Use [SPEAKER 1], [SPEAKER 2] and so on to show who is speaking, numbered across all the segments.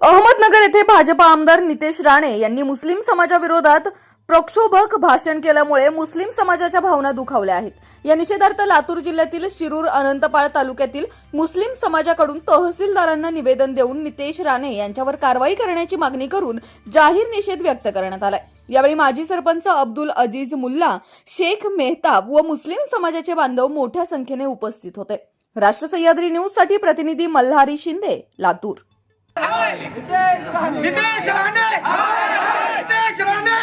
[SPEAKER 1] अहमदनगर येथे भाजपा आमदार नितेश राणे यांनी मुस्लिम समाजाविरोधात प्रक्षोभक भाषण केल्यामुळे मुस्लिम समाजाच्या भावना दुखावल्या आहेत. या निषेधार्थ लातूर जिल्ह्यातील शिरूर अनंतपाळ तालुक्यातील मुस्लिम समाजाकडून तहसीलदारांना निवेदन देऊन नितेश राणे यांच्यावर कारवाई करण्याची मागणी करून जाहीर निषेध व्यक्त करण्यात आलाय. यावेळी माजी सरपंच अब्दुल अजीज मुल्ला शेख मेहताब व मुस्लिम समाजाचे बांधव मोठ्या संख्येने उपस्थित होते. राष्ट्र सह्याद्री न्यूजसाठी प्रतिनिधी मल्हारी शिंदे लातूर.
[SPEAKER 2] नितेश राणे नितेश राणे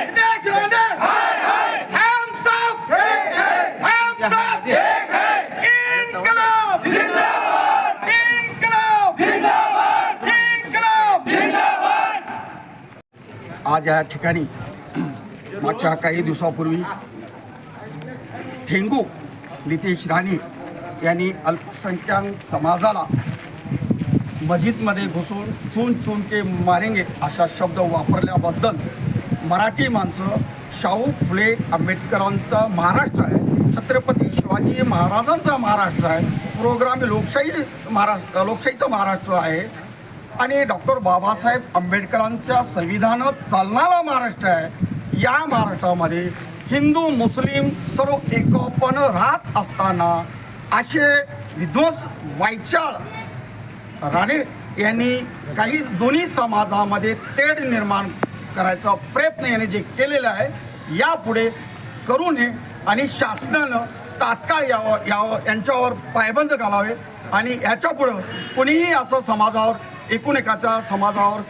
[SPEAKER 2] नितेश राणे hands इनकलाब जिंदाबाद इनकलाब जिंदाबाद इनकलाब जिंदाबाद आज या ठिकाणी मागच्या काही दिवसापूर्वी ठेंगू नितेश राणे यांनी अल्पसंख्याक समाजाला मस्जिदमध्ये घुसून चून चून के मारेंगे अशा शब्द वापरल्याबद्दल मराठी माणसं शाहू फुले आंबेडकरांचा महाराष्ट्र आहे छत्रपती शिवाजी महाराजांचा महाराष्ट्र आहे प्रोग्राम लोकशाही महाराष्ट्र लोकशाहीचा महाराष्ट्र आहे. आणि डॉक्टर बाबासाहेब आंबेडकरांच्या संविधानात चालणारा महाराष्ट्र आहे. या महाराष्ट्रामध्ये हिंदू मुस्लिम सर्व एकोपण राहत असताना असे विध्वंस वायचाळ राणे यांनी काही दोन्ही समाजामध्ये तेढ निर्माण करायचा प्रयत्न याने जे केलेला आहे यापुढे करू नये आणि शासनानं तात्काळ यावं यावं यांच्यावर पायबंद घालावे आणि याच्यापुढं कुणीही असं समाजावर एकूण एकाच्या समाजावर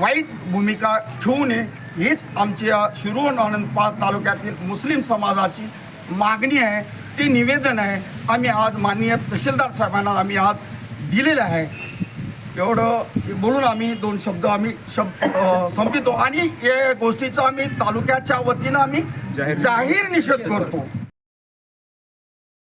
[SPEAKER 2] वाईट भूमिका ठेवू नये हीच आमच्या शिरूर आनंदपाळ तालुक्यातील मुस्लिम समाजाची मागणी आहे ती निवेदन आहे. आम्ही आज माननीय तहसीलदार साहेबांना आम्ही आज दिलेलं आहे. एवढं बोलून आम्ही दोन शब्द आम्ही शब्द संपितो आणि या गोष्टीचा आम्ही तालुक्याच्या वतीनं आम्ही जाहीर निषेध करतो.